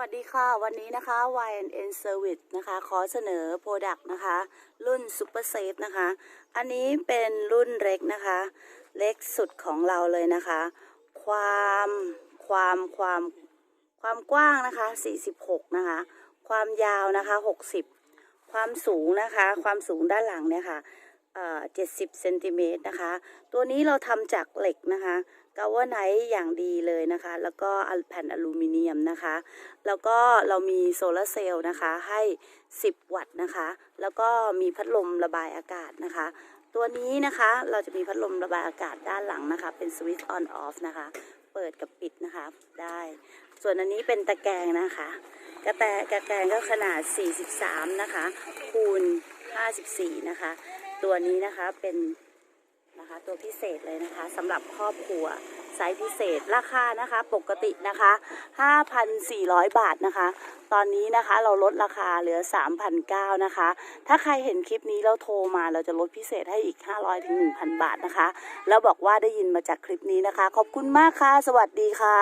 วัสดีค่ะ วันนี้นะคะ Y&N Service นะคะ ขอเสนอ Product นะคะ รุ่น Super Safe นะคะ อันนี้เป็นรุ่นเล็กนะคะ เล็กสุดของเราเลยนะคะ ความความความความกว้างนะคะ 46 นะคะ ความยาวนะคะ 60 ความสูงนะคะ ความสูงด้านหลังเนี่ยค่ะเอ่อ70เซนติเมตรนะคะ ตัวนี้เราทำจากเหล็กนะคะ กาวไนท์อย่างดีเลยนะคะ แล้วก็แผ่นอลูมิเนียมนะคะ แล้วก็เรามีโซลาร์เซลล์นะคะให้ 10 วัตต์นะคะ แล้วก็มีพัดลมระบายอากาศนะคะ ตัวนี้นะคะเราจะมีพัดลมระบายอากาศด้านหลังนะคะ เป็นสวิตช์ออนออฟนะคะ เปิดกับปิดนะคะได้ ส่วนอันนี้เป็นตะแกรงนะคะ กระแตกระแกรงก็ขนาด 43 นะคะ คูณ 54 นะคะ ตัวนี้นะคะเป็น นะคะ ตัวพิเศษเลยนะคะสำหรับครอบครัวไซส์พิเศษราคานะคะ ปกตินะคะ 5,400 บาทนะคะ ตอนนี้นะคะเราลดราคาเหลือ 3,900นะคะ ถ้าใครเห็นคลิปนี้แล้วโทรมาเราจะลดพิเศษให้อีก 500ถึง1,000 บาทนะคะ แล้วบอกว่าได้ยินมาจากคลิปนี้นะคะ ขอบคุณมากค่ะ สวัสดีค่ะ